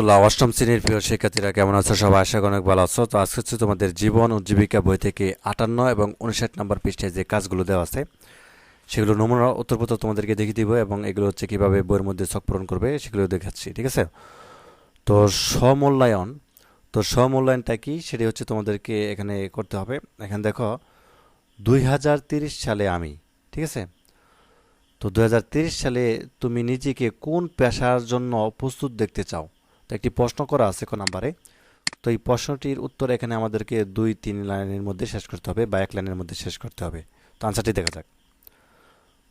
তোলা অষ্টম শ্রেণির প্রিয় শিক্ষার্থীরা কেমন আছো? সবাই আশা অনেক ভালো আছো। তো আজকে হচ্ছে তোমাদের জীবন ও জীবিকা বই থেকে আটান্ন এবং উনষাট নম্বর পৃষ্ঠায় যে কাজগুলো দেওয়া আছে সেগুলো নমুনা উত্তরপত্র তোমাদেরকে দেখিয়ে দিব এবং এগুলো হচ্ছে কীভাবে বইয়ের মধ্যে ছক পূরণ করবে সেগুলো দেখাচ্ছি, ঠিক আছে? তো স্বমূল্যায়ন তো স্বমূল্যায়নটা কি? সেটি হচ্ছে তোমাদেরকে এখানে করতে হবে। এখানে দেখো, দুই সালে আমি, ঠিক আছে? তো দু সালে তুমি নিজেকে কোন পেশার জন্য প্রস্তুত দেখতে চাও? তো একটি প্রশ্ন করা আছে ক নাম্বারে। তো এই প্রশ্নটির উত্তর এখানে আমাদেরকে দুই, তিন লাইনের মধ্যে শেষ করতে হবে বা এক লাইনের মধ্যে শেষ করতে হবে। তো আনসারটি দেখা যাক।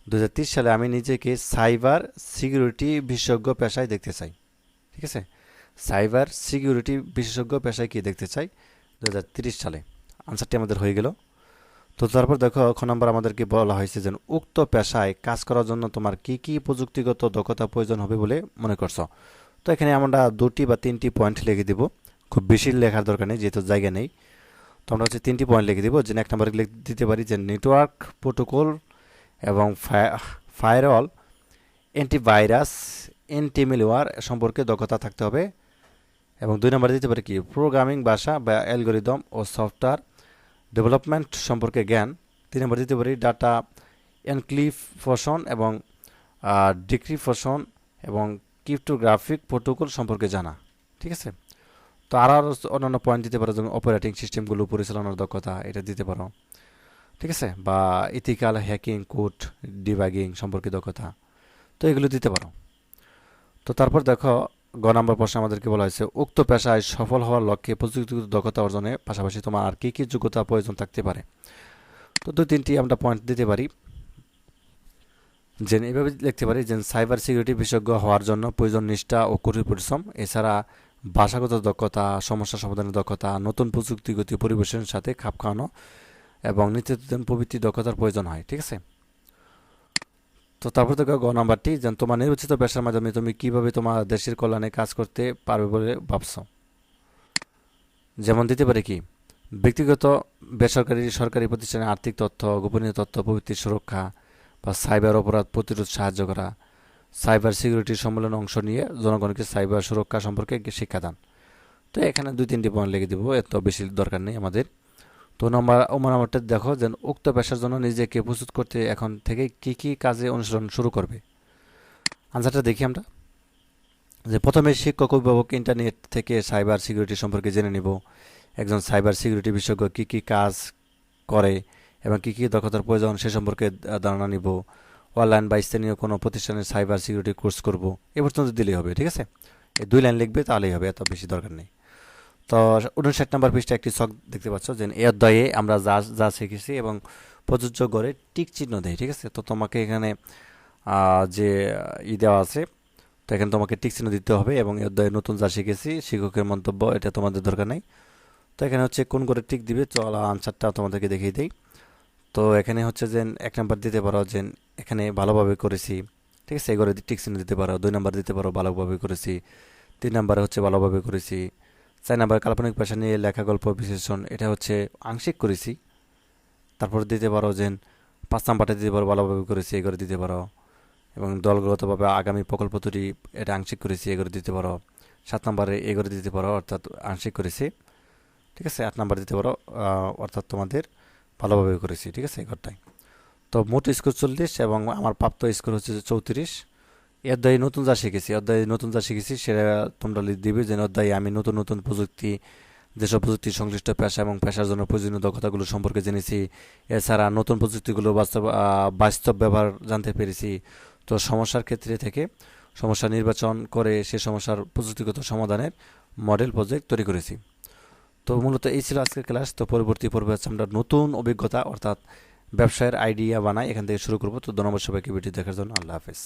দু সালে আমি নিজেকে সাইবার সিকিউরিটি বিশেষজ্ঞ পেশায় দেখতে চাই। ঠিক আছে? সাইবার সিকিউরিটি বিশেষজ্ঞ পেশায় কি দেখতে চাই? দু সালে। আনসারটি আমাদের হয়ে গেল। তো তারপর দেখো, খ নম্বর আমাদেরকে বলা হয়েছে যে, উক্ত পেশায় কাজ করার জন্য তোমার কি কি প্রযুক্তিগত দক্ষতা প্রয়োজন হবে বলে মনে করছ? তো এখানে আমরা দুটি বা তিনটি পয়েন্ট লিখে দিব। খুব বেশি লেখার দরকার নেই, যেহেতু জায়গা নেই। তো আমরা হচ্ছে তিনটি পয়েন্ট লিখে দিব, যে এক নম্বরে লিখে দিতে পারি যে নেটওয়ার্ক প্রোটোকল এবং ফায়ারওয়াল অ্যান্টিভাইরাস অ্যান্টিমিলওয়ার সম্পর্কে দক্ষতা থাকতে হবে। এবং দুই নম্বরে দিতে পারি কি? প্রোগ্রামিং ভাষা বা অ্যালগোরিদম ও সফটওয়্যার ডেভেলপমেন্ট সম্পর্কে জ্ঞান। তিন নম্বর দিতে পারি ডাটা এনক্লিফোশন এবং ডিক্রিফোশন এবং ক্রিপ্টোগ্রাফিক প্রোটোকল সম্পর্কে জানা, ঠিক আছে? তো আর আরও অন্যান্য পয়েন্ট দিতে পারো, যেমন অপারেটিং সিস্টেমগুলো পরিচালনার দক্ষতা, এটা দিতে পারো, ঠিক আছে? বা ইথিক্যাল হ্যাকিং কোড ডিবাগিং সম্পর্কে দক্ষতা, তো এগুলো দিতে পারো। তো তারপর দেখো, গ নম্বর প্রশ্ন আমাদেরকে বলা হয়েছে, উক্ত পেশায় সফল হওয়ার লক্ষ্যে প্রযুক্তিগত দক্ষতা অর্জনের পাশাপাশি তোমার আর কী কী যোগ্যতা প্রয়োজন থাকতে পারে? তো দু তিনটি আমরা পয়েন্ট দিতে পারি। যে এভাবে লিখতে পারি যে সাইবার সিকিউরিটি বিশেষজ্ঞ হওয়ার জন্য প্রয়োজন নিষ্ঠা ও কঠিন পরিশ্রম। এছাড়া ভাষাগত দক্ষতা, সমস্যা সমাধানের দক্ষতা, নতুন প্রযুক্তিগত পরিবেশের সাথে খাপ খাওয়ানো এবং নিত্যদিন প্রবৃত্তি দক্ষতার প্রয়োজন হয়, ঠিক আছে? তো তারপর দেখো গ নাম্বারটি যে তোমার নির্বাচিত পেশার মাধ্যমে তুমি কীভাবে তোমার দেশের কল্যাণে কাজ করতে পারবে বলে ভাবছ? যেমন দিতে পারে কি? ব্যক্তিগত, বেসরকারি, সরকারি প্রতিষ্ঠানে আর্থিক তথ্য, গোপনীয় তথ্য প্রভৃতির সুরক্ষা বা সাইবার অপরাধ প্রতিরোধ সাহায্য করা, সাইবার সিকিউরিটি সম্মেলনে অংশ নিয়ে জনগণকে সাইবার সুরক্ষা সম্পর্কে শিক্ষাদান তো এখানে দুই, তিনটি পয়েন্ট লিখে দেবো, এত বেশি দরকার নেই আমাদের। তো নম্বর ওমর নাম্বারটা দেখো, যে উক্ত পেশার জন্য নিজেকে প্রস্তুত করতে এখন থেকে কি কি কাজে অনুসরণ শুরু করবে? আনসারটা দেখি আমরা। যে প্রথমে শিক্ষক, অভিভাবক ইন্টারনেট থেকে সাইবার সিকিউরিটি সম্পর্কে জেনে নিব। একজন সাইবার সিকিউরিটি বিশেষজ্ঞ কী কী কাজ করে এবং কী কী দক্ষতার প্রয়োজন সে সম্পর্কে ধারণা নিব। অনলাইন বা স্থানীয় কোনো প্রতিষ্ঠানের সাইবার সিকিউরিটি কোর্স করব। এ পর্যন্ত দিলেই হবে, ঠিক আছে? এই দুই লাইন লিখবে, তাহলেই হবে, এত বেশি দরকার নেই। তো উনষাট নম্বর পৃষ্ঠা একটি শখ দেখতে পাচ্ছ যে এই অধ্যায়ে আমরা যা যা শিখেছি এবং প্রযোজ্য করে টিক চিহ্ন দেয় ঠিক আছে? তো তোমাকে এখানে যে, ই দেওয়া আছে, তো এখানে তোমাকে টিক চিহ্ন দিতে হবে এবং এই অধ্যায়ে নতুন যা শিখেছি, শিক্ষকের মন্তব্য, এটা তোমাদের দরকার নেই। তো এখানে হচ্ছে কোন করে টিক দিবে চল আনসারটা তোমাদেরকে দেখিয়ে দিই। তো এখানে হচ্ছে যে এক নাম্বার দিতে পারো যে এখানে ভালোভাবে করেছি, ঠিক আছে? এগোরে টিক চিহ্ন দিতে পারো, দুই নাম্বার দিতে পারো, ভালোভাবে করেছি। তিন নাম্বারে হচ্ছে ভালোভাবে করেছি। চার নাম্বার কাল্পনিক পেশা নিয়ে লেখা, গল্প বিশ্লেষণ এটা হচ্ছে আংশিক করেছি। তারপর দিতে পারো যে পাঁচ নাম্বারটা দিতে পারো, ভালোভাবে করেছি, এগোরে দিতে পারো। এবং দলগতভাবে আগামী প্রকল্প তৈরি এটা আংশিক করেছি, এগোরে দিতে পারো। সাত নম্বরে এগোরে দিতে পারো, অর্থাৎ আংশিক করেছি। ঠিক আছে? আট নাম্বার দিতে পারো অর্থাৎ তোমাদের ভালোভাবে করেছি, ঠিক আছে এগারোটায় তো মোট স্কোর চল্লিশ এবং আমার প্রাপ্ত স্কোর হচ্ছে যে চৌত্রিশ। এই অধ্যায়ে নতুন যা শিখেছি অধ্যায়ে নতুন যা শিখেছি সেটা তোমরা দিবে যে অধ্যায়ে আমি নতুন নতুন প্রযুক্তি, যেসব প্রযুক্তি সংশ্লিষ্ট পেশা এবং পেশার জন্য প্রয়োজনীয় দক্ষতাগুলো সম্পর্কে জেনেছি, এছাড়া নতুন প্রযুক্তিগুলো বাস্তব বাস্তব ব্যবহার জানতে পেরেছি। তো সমস্যার ক্ষেত্রে থেকে সমস্যা নির্বাচন করে সে সমস্যার প্রযুক্তিগত সমাধানের মডেল প্রজেক্ট তৈরি করেছি। তো মূলত এই ছিল আজকের ক্লাস। তো পরবর্তী পর্বে হচ্ছে আমরা নতুন অভিজ্ঞতা, অর্থাৎ ব্যবসায়ের আইডিয়া বানাই, এখান থেকে শুরু করব। তো ধন্যবাদ সবাইকে ভিডিও দেখার জন্য। আল্লাহ হাফেজ।